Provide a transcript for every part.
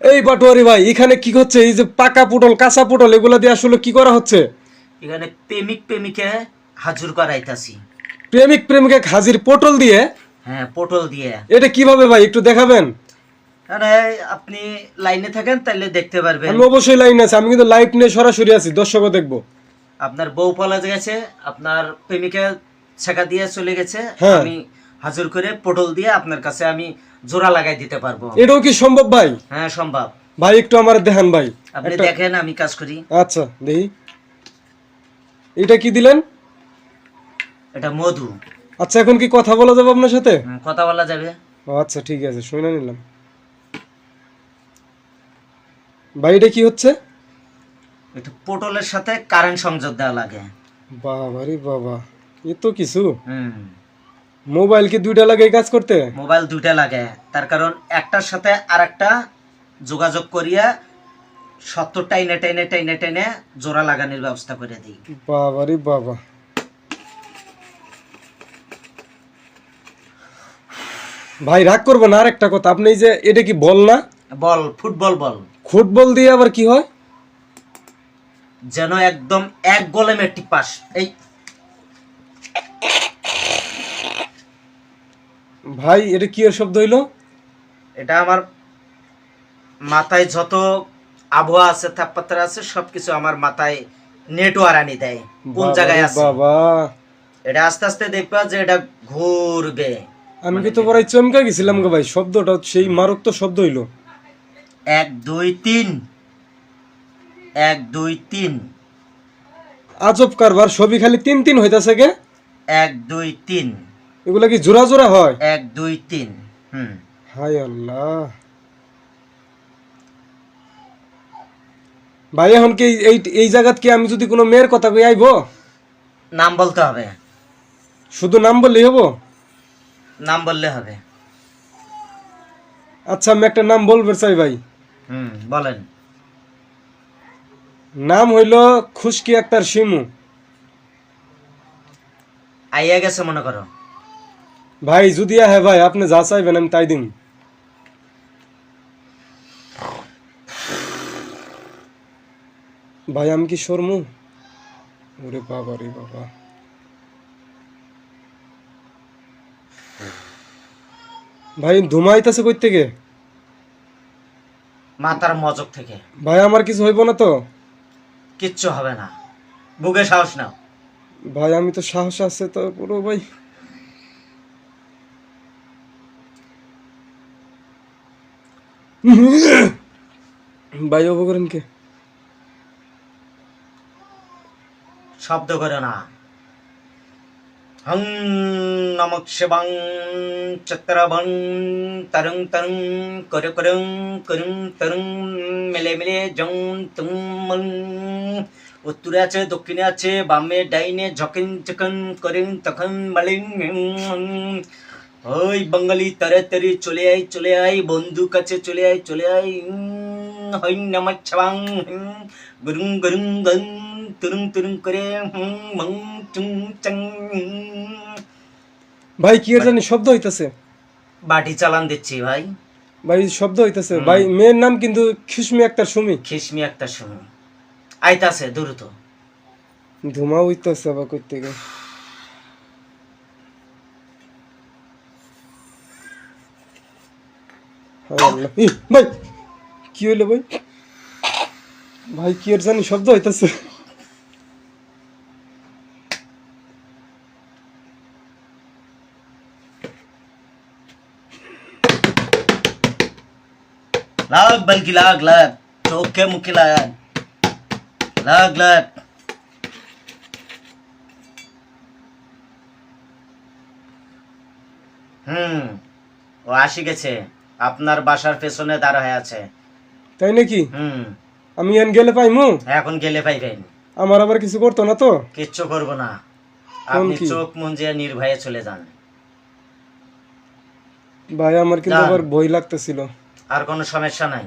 এই পাটোয়ারি ভাই এখানে কি হচ্ছে? এই যে পাকা পটল কাঁচা পটল এগুলা দিয়ে আসলে কি করা হচ্ছে? এখানে প্রেমিক প্রেমিকে হাজুর করাইতাছি। প্রেমিক প্রেমিকা হাজির পটল দিয়ে? হ্যাঁ পটল দিয়ে। এটা কীভাবে ভাই একটু দেখাবেন? আরে আপনি লাইনে থাকেন তাহলে দেখতে পারবেন। আমি অবশ্যই লাইন আছে আমি কিন্তু লাইভ নিয়ে সরাসরি আছি দর্শকও দেখব। আপনার বউ পলা গেছে আপনার প্রেমিকা ছেঁকা দিয়ে চলে গেছে হ্যাঁ। আমি হাজুর করে পটল দিয়ে আপনার কাছে আমি জোড়া লাগাই দিতে পারব। এটাও কি সম্ভব ভাই? হ্যাঁ সম্ভব। ভাই একটু আমার দেখান ভাই। আপনি দেখেন আমি কাজ করি। আচ্ছা দেখি। এটা কি দিলেন? এটা মধু। আচ্ছা এখন কি কথা বলা যাবে আপনার সাথে? কথা বলা যাবে। আচ্ছা ঠিক আছে শুনে নিলাম। ভাই এটা কি হচ্ছে? একটু পটলের সাথে কারেন্ট সংযোগ দেওয়া লাগে। বাবা রে বাবা এ তো কিছু? হুম। মোবাইল কি দুইটা লাগে এই কাজ করতে? মোবাইল দুইটা লাগে। তার কারণ একটার সাথে আর একটা যোগাযোগ করিয়া সত্তর টাইনে টাইনে টাইনে টাইনে জোড়া লাগানোর ব্যবস্থা করে দিই। বাবা রে বাবা। ভাই রাগ করব না আর একটা কথা। আপনি যে এটা কি বল না? বল ফুটবল বল। ফুটবল দিয়ে আবার কি হয়? যেন একদম এক গোলে মেট্রিক পাস। এই ভাই এটা কি শব্দ হইল? এটা আমার মাথায় যত আবহাওয়া আছে তাপমাত্রা আছে সবকিছু আমার মাথায় নেটওয়ার আনি দেয়। কোন জায়গায় আছে? বাবা। এটা আস্তে আস্তে দেখবা যে এটা ঘুরবে। আমি কি তো বড়াই চমকা গেছিলাম গো ভাই শব্দটা সেই তো শব্দ হইল। এক দুই তিন। এক দুই তিন। আজব কারবার সবই খালি তিন তিন হইতাছে গে। এক দুই তিন। এগুলা কি জোড়া জোড়া হয়? এক দুই তিন। হুম। হাই আল্লাহ। ভাই এখন কি এই এই জায়গাত কি আমি যদি কোনো মেয়ের কথা কই আইবো? নাম বলতে হবে। শুধু নাম বললেই হব? নাম বললে হবে। আচ্ছা আমি একটা নাম বলবে চাই ভাই। হুম বলেন। নাম হইল খুশকি আক্তার শিমু। আইয়া গেছে মনে করো। ভাই যদি হ্যাঁ ভাই আপনি যা চাইবেন আমি তাই দিন ভাই আমি কি শর্মু? ওরে বাবা রে বাবা। ভাই ধুমাইতেছে কই থেকে? মাথার মজক থেকে। ভাই আমার কিছু হইব না তো? কিচ্ছু হবে না। বুকে সাহস নাও। ভাই আমি তো সাহস আছে তো পুরো ভাই। ভাই অবকরেন কে? শব্দ করে না। হং নমক শিবং চত্রবং তরং তরং করু করুং করুং তরুং মেলে মেলে জং তুং মং। উত্তরে আছে, দক্ষিণে আছে, বামে ডাইনে ঝকিন চকন করিং তখন মালিং। ওই বাঙালি তাড়াতাড়ি চলে আয় চলে আয় বন্ধু কাছে চলে আয় চলে আয়। হই নমঃ ছবাং গুরুং গুরুং গং তুরুং তুরুং করে হুম মং চুং চং ভাই কি জানি শব্দ হইতাছে? বাটি চালান দিচ্ছি ভাই। ভাই শব্দ হইতাছে? ভাই মেয়ের নাম কিন্তু খুশমি একটা সুমি। খিসমি একটা শুনুন আইতাছে দ্রুত। ধুমা হইতাছে আবার কই থেকে হায় আল্লাহ। ই, ভাই, কি হইল ভাই? ভাই, কি এর জানি, শব্দ হইতাছে। লাগ, বলকি লাগ লাগ, চোখে মুখে লাগ। লাগ লাগ। হুম, ও আসি গেছে। আপনার বাসার পেছনে দাঁড়া হয়ে আছে। তাই নাকি? হুম। আমি এন গেলে পাইমু? এখন গেলে পাইবেন। আমার আবার কিছু করতো না তো? কিচ্ছু করব না। আপনি চোখ মুঞ্জিয়ে নির্ভয়ে চলে যান। ভাই আমার কিন্তু। আবার ভয় লাগতেছিল। আর কোনো সমস্যা নাই।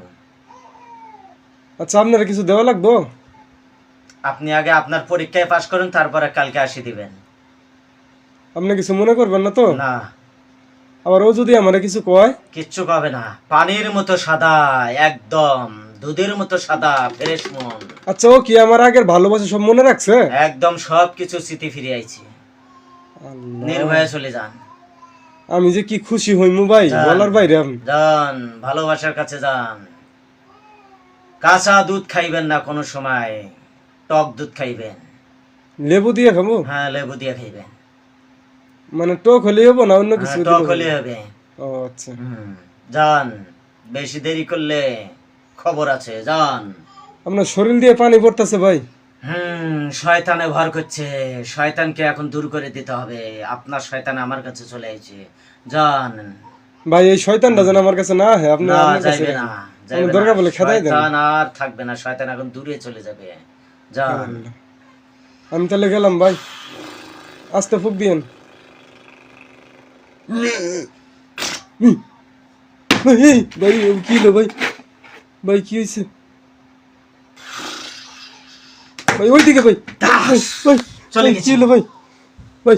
আচ্ছা আপনার কিছু দেওয়া লাগবো? আপনি আগে আপনার পরীক্ষায় পাশ করুন তারপরে কালকে আসি দিবেন। আপনি কিছু মনে করবেন না তো? না। আবার ও যদি আমার কিছু কয়? কিচ্ছু পাবে না। পানির মতো সাদা একদম। দুধের মতো সাদা ফ্রেশ মন। আচ্ছা ও কি আমার আগের ভালোবাসা সব মনে রাখছে? একদম সব কিছু স্মৃতি ফিরে আইছি। আল্লাহ। নির্ভয়ে চলে যান। আমি যে কি খুশি হইমু ভাই যান। বলার বাইরে আমি। যান ভালোবাসার কাছে যান। কাঁচা দুধ খাইবেন না কোনো সময় টক দুধ খাইবেন। লেবু দিয়ে খাব? হ্যাঁ লেবু দিয়ে খাইবেন। মানে টক হলে হব না? অন্য কিছু হ্যাঁ, দিলে টক হবে? হলে হবে। ও আচ্ছা। যান বেশি দেরি করলে খবর আছে যান আপনার শরীর দিয়ে পানি পড়তেছে ভাই। হুম শয়তানে ভর করছে। শয়তানকে এখন দূর করে দিতে হবে। আপনার শয়তান আমার কাছে চলে এসেছে যান ভাই এই শয়তানটা যেন আমার কাছে না হ্যাঁ আপনি না কাছে যাইবে না যাইবে দরকার বলে খেদাই দেন। শয়তান আর থাকবে না শয়তান এখন দূরে চলে যাবে। যান আমি তাহলে গেলাম ভাই। আস্তে ফুক দিয়েন। ভাই কি হলো ভাই? ভাই কি হয়েছে? ভাই ওইদিকে ভাই। ভাই। কি হলো ভাই? ভাই।